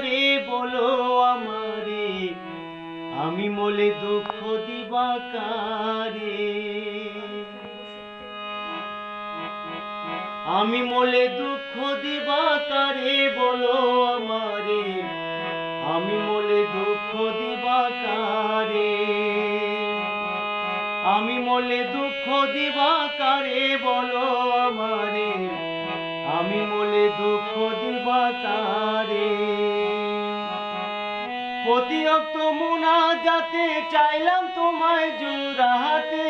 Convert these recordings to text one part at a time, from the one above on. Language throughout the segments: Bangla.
কারে বলো আমারে, আমি মোলে দুঃখ দিবা কারে। আমি মোলে দুঃখ দিবা কারে বলো আমারে, আমি মোলে দুঃখ দিবা কারে। আমি মোলে দুঃখ দিবা কারে বলো আমারে, আমি মোলে দুঃখ দিবা কারে। প্রতিরক্ত মুনা যাতে চাইলাম তোমায় জোড়াতে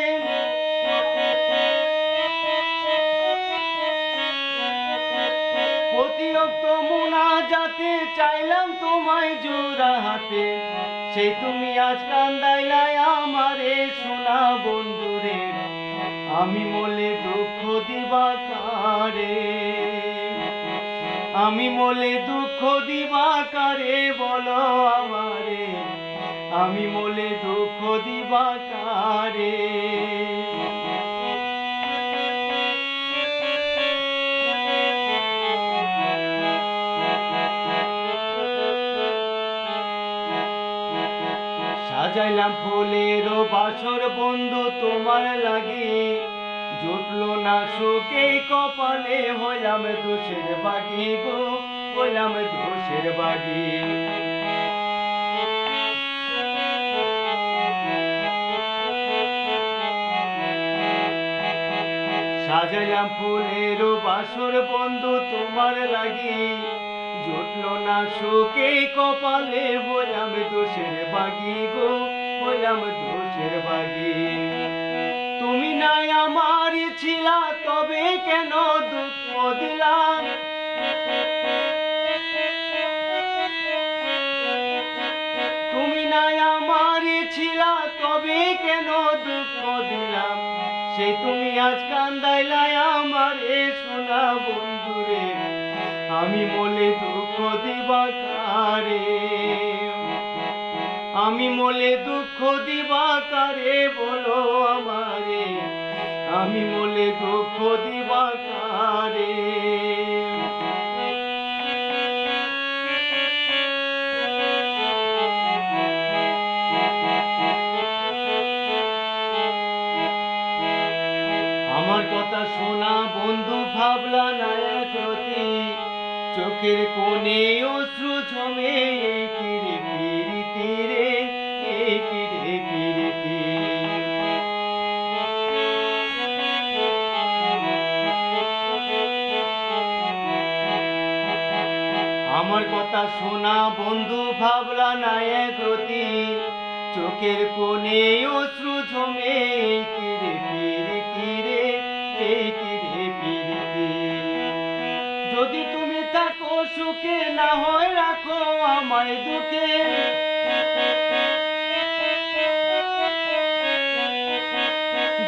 প্রতিরক্ত মুনা যাতে চাইলাম তোমায় জোড়াতে সেই তুমি আজ কান্দাইলাই আমারে সোনা বন্ধুরে। আমি মোলে দুঃখ দিবা কারে? আমি মোলে দুঃখ দিবা কারে বলো? আমি মোলে দুঃখ দিবা কারে? সাজাইলাম ফুলের বাসর বন্ধু তোমার লাগে। জুটলো না সুখে কপালে, হইলাম দোষের বাগি গো, হইলাম দোষের বাগি। সাজাইলাম ফুলের বাসর বন্ধু তোমার লাগি। জুটলো না সুখে কপালে, হইলাম দোষের বাগি গো, হইলাম দোষের বাগি। তুমি নাই আমার ছিলা, তবে কেন দুঃখ দিলাম তুমি নাই আমার ছিলা, তবে কেন দুঃখ দিলাম? সে তুমি আজ কান্দাইলাই আমার এ সোনা বন্ধুরে। আমি মলে দুঃখ দিবা কারে আমি মলে দুঃখ দিবা কারে বলো আমারে। আমি মলে দুঃখ দিবা কারে কিরে কিরে আমার কথা শোনা বন্ধু ভাবলা নায়ক রতি, চোখের কোণে অশ্রু ঝমে এই কিরে সুখে না হয় রাখো আমায় দুঃখে।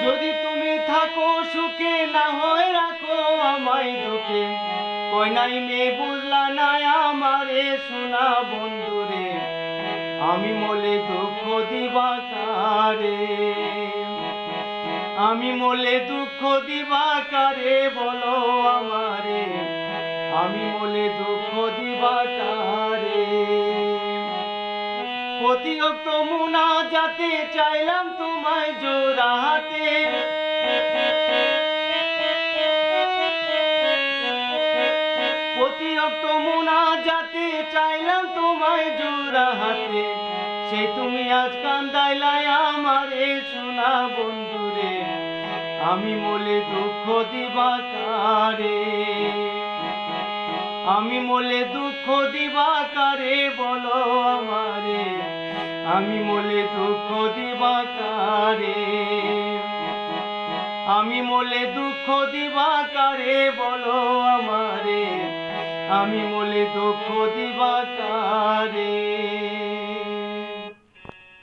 যদি তুমি থাকো সুখে না হয় রাখো আমায় দুঃখে। কই নাই মেয়ে, বুঝলা না আমারে শোনা বন্ধুরে। আমি মোলে দুঃখ দিবা কারে। আমি মোলে দুঃখ দিবা কারে বলো আমারে। আমি মোলে দুঃখ দিবা কারে প্রতিরক্ত মুনা যাতে চাইলাম তোমায় জোড়াতে। প্রতিরক্ত মুনা যাতে চাইলাম তোমায় জোড়াতে। সে তুমি আজ কান্দাইলাই আমারে সোনা বন্ধুরে। আমি মোলে দুঃখ দিবা কারে আমি মোলে দুঃখ দিবা কারে বলো আমারে? আমি মোলে দুঃখ দিবা কারে? আমি মোলে দুঃখ দিবা কারে বলো আমারে? আমি মোলে দুঃখ দিবা কারে?